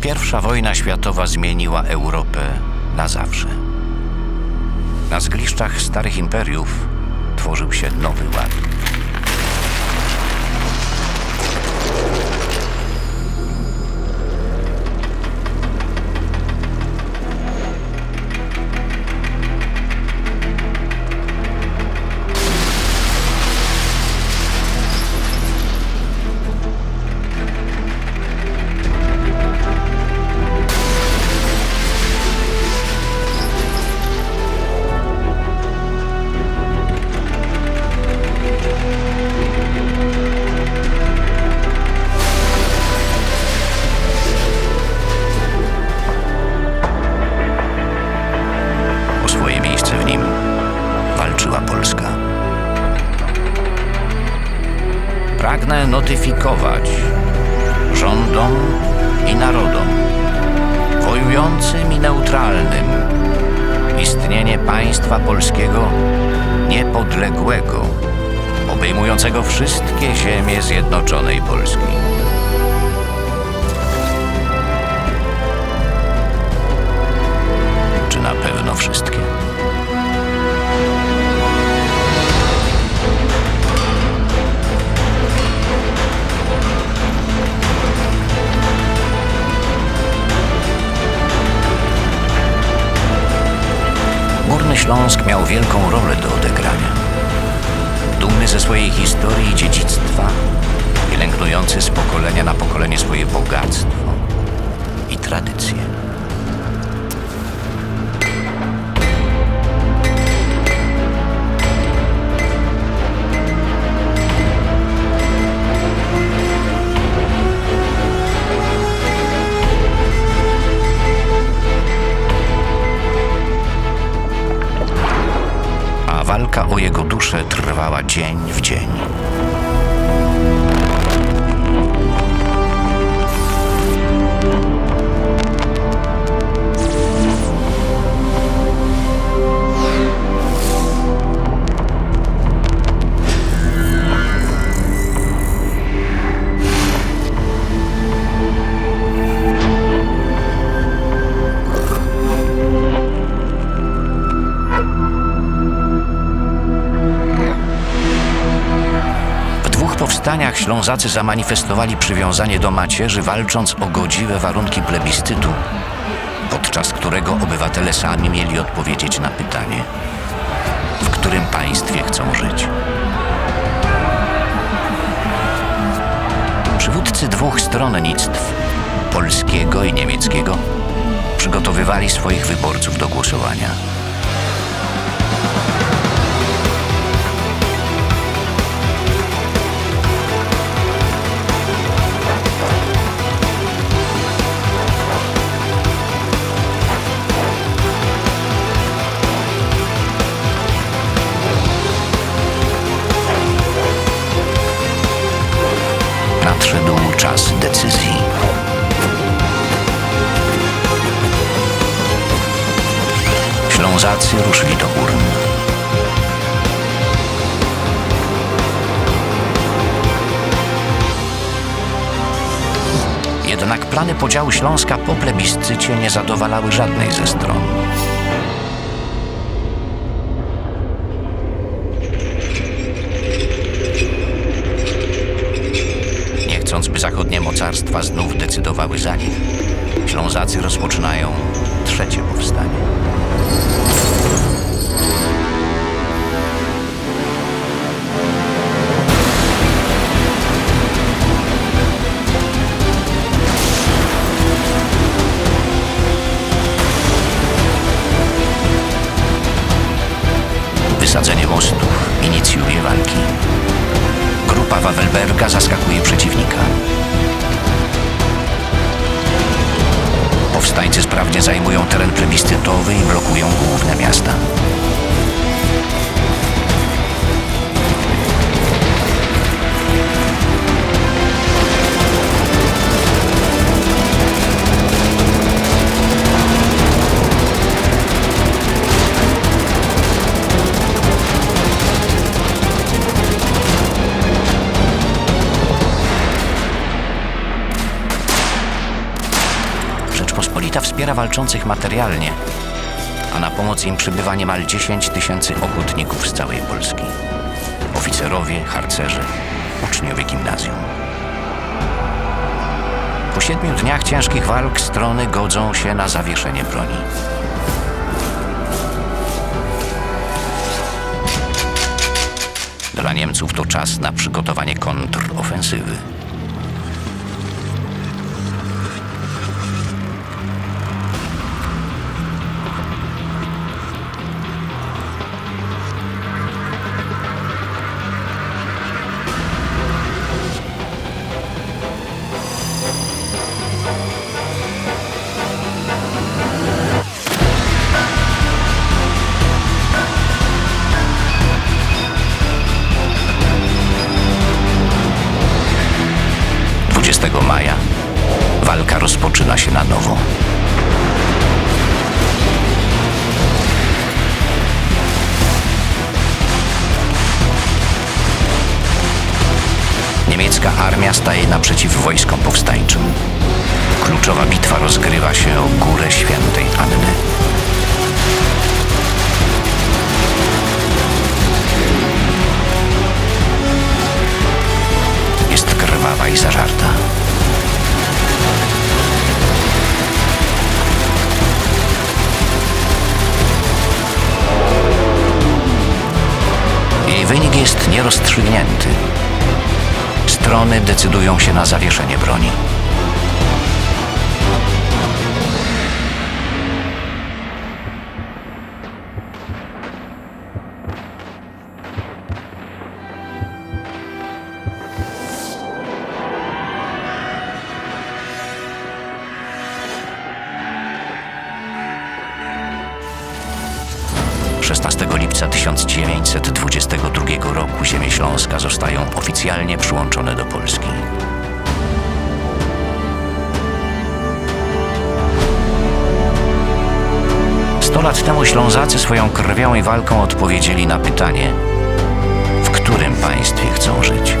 Pierwsza wojna światowa zmieniła Europę na zawsze. Na zgliszczach starych imperiów tworzył się nowy ład. Notyfikować rządom i narodom, wojującym i neutralnym, istnienie państwa polskiego niepodległego, obejmującego wszystkie ziemie Zjednoczonej Polski. Śląsk miał wielką rolę do odegrania. Dumny ze swojej historii i dziedzictwa, pielęgnujący z pokolenia na pokolenie swoje bogactwo i tradycje. Jego duszę trwała dzień w dzień. Powstaniach Ślązacy zamanifestowali przywiązanie do macierzy, walcząc o godziwe warunki plebiscytu, podczas którego obywatele sami mieli odpowiedzieć na pytanie, w którym państwie chcą żyć. Przywódcy dwóch stronnictw, polskiego i niemieckiego, przygotowywali swoich wyborców do głosowania. Nadszedł czas decyzji. Ślązacy ruszyli do gór. Jednak plany podziału Śląska po plebiscycie nie zadowalały żadnej ze stron. Mocarstwa znów decydowały za nich, Ślązacy rozpoczynają trzecie powstanie. Wysadzenie mostów inicjuje walki. Grupa Wawelberga zaskakuje przeciwnika. Powstańcy sprawnie zajmują teren plebiscytowy i blokują główne miasta. Ta wspiera walczących materialnie, a na pomoc im przybywa niemal 10 tysięcy ochotników z całej Polski. Oficerowie, harcerze, uczniowie gimnazjum. Po siedmiu dniach ciężkich walk strony godzą się na zawieszenie broni. Dla Niemców to czas na przygotowanie kontrofensywy. Dwudziestego maja walka rozpoczyna się na nowo. Niemiecka armia staje naprzeciw wojskom powstańczym. Kluczowa bitwa rozgrywa się o nierozstrzygnięty. Strony decydują się na zawieszenie broni. Roku ziemie Śląska zostają oficjalnie przyłączone do Polski. Sto lat temu Ślązacy swoją krwią i walką odpowiedzieli na pytanie, w którym państwie chcą żyć.